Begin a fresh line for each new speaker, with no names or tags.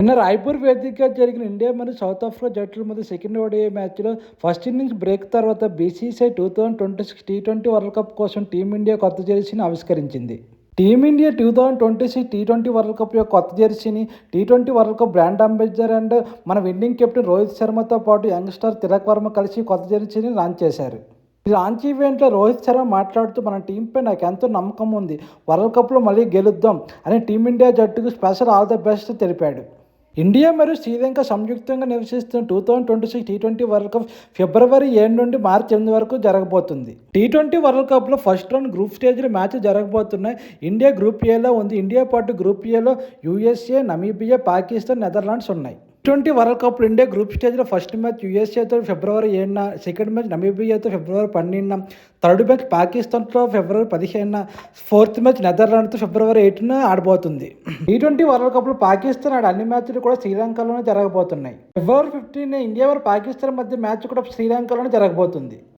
నిన్న రాయ్పూర్ వేదికగా జరిగిన ఇండియా మరియు సౌత్ ఆఫ్రికా జట్ల మధ్య సెకండ్ ఓడిఐ మ్యాచ్లో ఫస్ట్ ఇన్నింగ్స్ బ్రేక్ తర్వాత BCCI two thousand twenty six T twenty world cup కోసం టీమిండియా కొత్త జెర్సీని ఆవిష్కరించింది. Team India two thousand twenty six T twenty world cup యొక్క కొత్త జెర్సీని T twenty world cup brand ambassador and మన winning captain Rohit శర్మతో పాటు youngster Tilak Varma కలిసి కొత్త జెర్సీని లాంచ్ చేశారు. ఈ లాంచ్ ఈవెంట్లో రోహిత్ శర్మ మాట్లాడుతూ మన టీంపై నాకు ఎంతో నమ్మకం ఉంది. వరల్డ్ కప్లో మళ్ళీ గెలుద్దాం అని టీమిండియా జట్టుకు స్పెషల్ ఆల్ ద బెస్ట్ తెలిపాడు. ఇండియా మరియు శ్రీలంక సంయుక్తంగా నివసిస్తున్న two thousand twenty six T twenty world cup ఫిబ్రవరి ఏడు నుండి మార్చి ఎనిమిది వరకు జరగబోతుంది. టీ ట్వంటీ వరల్డ్ కప్లో ఫస్ట్ రౌండ్ గ్రూప్ స్టేజ్లో మ్యాచ్ జరగబోతున్నాయి. ఇండియా గ్రూప్ ఏలో ఉంది. ఇండియా పాటు గ్రూప్ ఏలో యూఎస్ఏ నమీబియా పాకిస్తాన్ నెదర్లాండ్స్ ఉన్నాయి. Twenty world cup India group స్టేజ్లో ఫస్ట్ మ్యాచ్ యూఎస్ఏతో ఫిబ్రవరి ఏడున సెకండ్ మ్యాచ్ నమీబియాతో ఫిబ్రవరి పన్నెండున థర్డ్ మ్యాచ్ పాకిస్తాన్తో ఫిబ్రవరి పదిహేనున ఫోర్త్ మ్యాచ్ నెదర్లాండ్తో ఫిబ్రవరి ఎయిట్న ఆడబోతుంది. టీ ట్వంటీ వరల్డ్ కప్లో పాకిస్తాన్ ఆడ అన్ని మ్యాచ్లు కూడా శ్రీలంకలోనే జరగబోతున్నాయి. ఫిబ్రవరి ఫిఫ్టీన్ ఇండియా వారు పాకిస్తాన్ మధ్య మ్యాచ్ కూడా శ్రీలంకలోనే జరగబోతుంది.